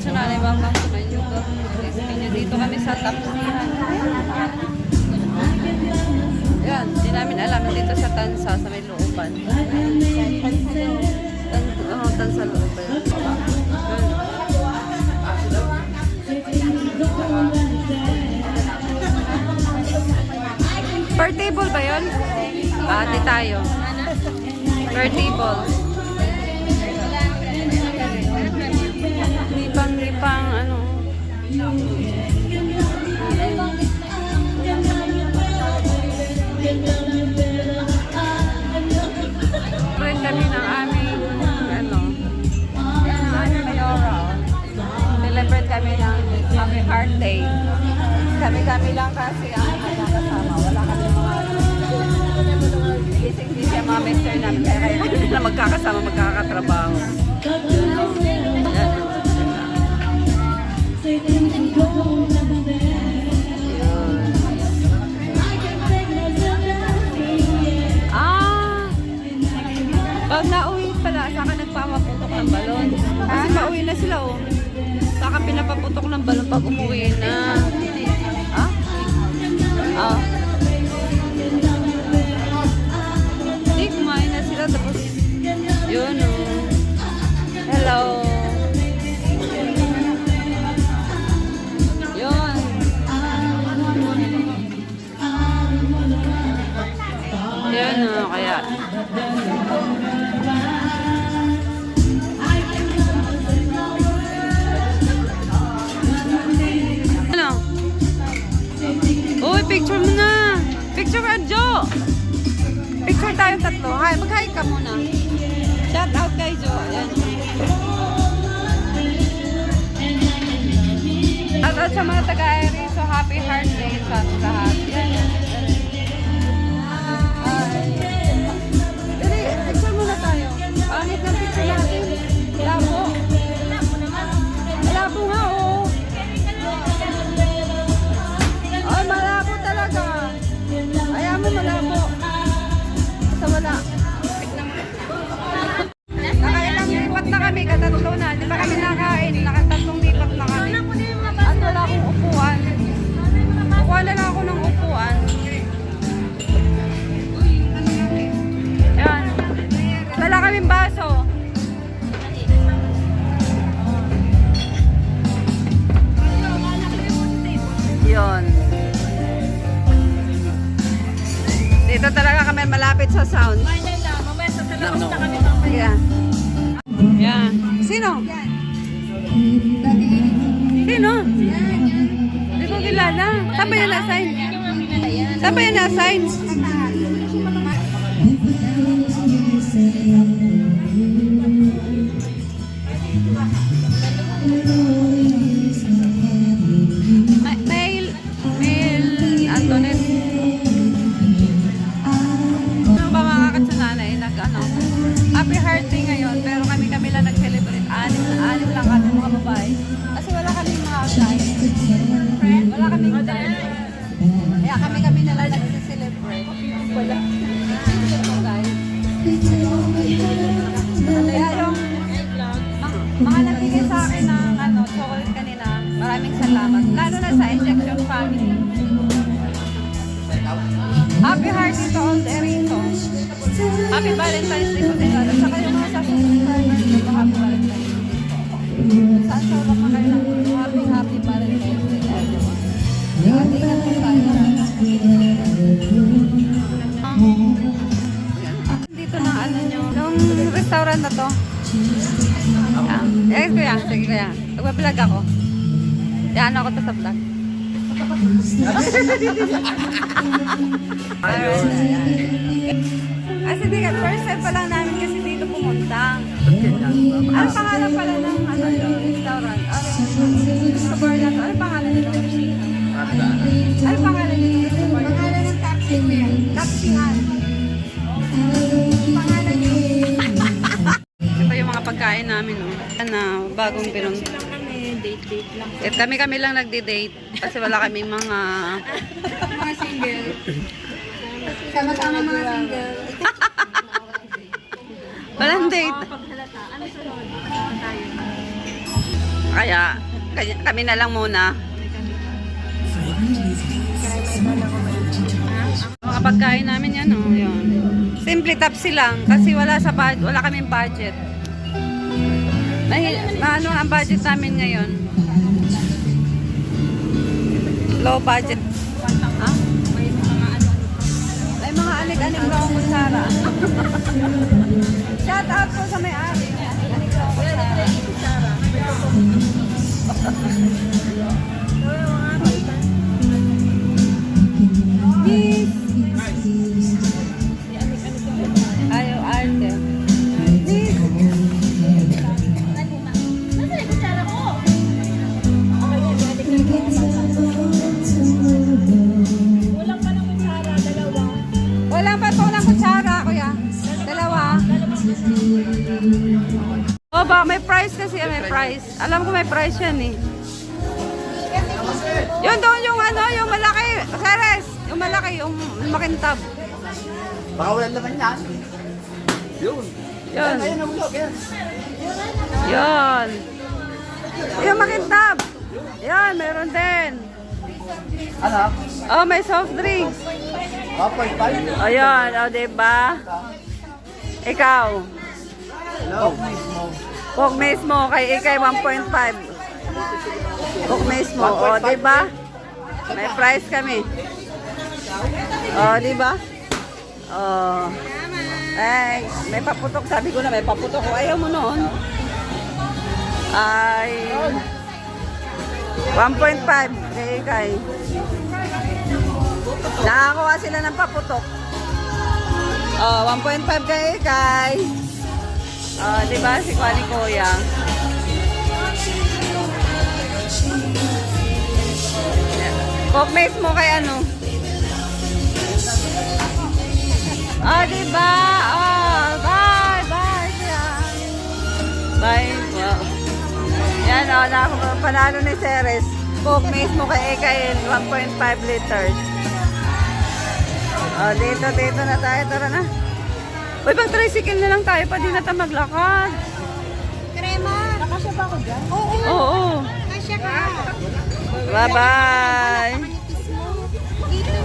katsunanay, bang bang tunay yung Dito kami sa Tapsihan. Yan, di namin alam dito sa Tansa, sa may looban. Tan, oh, Tansa looban. Per table ba yun? Ah, di tayo. Per table. Heart Day. Kami-kami lang kasi ang kasama. Wala kami mga Busy-busy ang mga mister namin. Kaya kaya kami na magkakasama, magkakatrabaho. Ah! Pag nauwi pala, saka nagpapaputok ng balon. Kasi pauwi na sila, oh. Saka pinapaputok ng balon pag umuwi na. Ah? Ah. Hindi, kumain na sila. Tapos, yun, oh. Hello. Yun. Yun, oh. Kaya, ka muna. Shout out kay Jo. Ayan. At at sa mga taga-Airi, so happy heart day sa lahat. Dito talaga kami malapit sa sound. Yeah. Yeah. Sino? Sino? Hindi ko kilala. Saan ba yan na-assign? Saan ba yan na-assign? Ay, Kaya kami kami na lang nag-celebrate. Wala. Kaya yung mga, nagbigay sa akin ng ano, chocolate kanina, maraming salamat. Lalo na sa injection family. Happy heart to all the Erito. Happy Valentine's Day po din. At saka yung mga subscribers ko, happy Valentine's Day. Saan sa mga kayo ng happy, happy Valentine's Day. Dito na ano nyo, yung restaurant na to. Yeah. Eh, kuya, sige kuya. Magbablog ako. Yan ako to sa vlog. Kasi di ka, first time pa lang namin kasi dito pumunta. Ano pangalan pala ng ano, restaurant? Ano, sa bar? Bagong pinun. Date-date lang. At kami kami lang nagde-date kasi wala kaming mga Mga single. Sama-sama mga single. walang date. Paghalata. Ano sunod? Tayo. Kaya, kaya kami na lang muna. Mga pagkain namin yan, oh, yun. Simple tapsi lang kasi wala sa wala kaming budget. May, ano ang budget namin ngayon? Low budget. Ha? May mga anik-anik na akong kutsara. Shout out po sa may-ari. Anik-anik na akong kutsara. Oh, ba, may price kasi, may price. Alam ko may price yan eh. Yun doon yung ano, yung malaki. Seres, yung malaki, yung makintab. Baka wala naman yan. Yun. Yun. Ayun ang vlog, yan. Yun. Yung makintab. Yan, meron din. Ano? Oh, may soft drinks. 1.5? Ayan, o, oh, diba? Ikaw. No. mismo. Coke mismo, kay Ikay 1.5. Coke mismo, o, diba? May price kami. O, diba? O. Ay, may paputok. Sabi ko na may paputok ko. Ayaw mo noon. Ay. 1.5 kay Ikay. Nakakuha sila ng paputok. Oh, 1.5 kay Ikay. Oh, di ba si Kwani Kuya? Mix mo kay ano? Ah, di ba? Oh, bye, bye. Bye. Wow. Yan, oh, na, panalo ni Ceres. Mix mo kay Ekain, 1.5 liters. Oh, dito, dito na tayo. Tara na. Uy, pag tricycle na lang tayo pa, di na tayo maglakad. Krema. Nakasya pa ako dyan? Oo. Oo. Nakasya ka. Bye-bye. Manipis mo. Dito.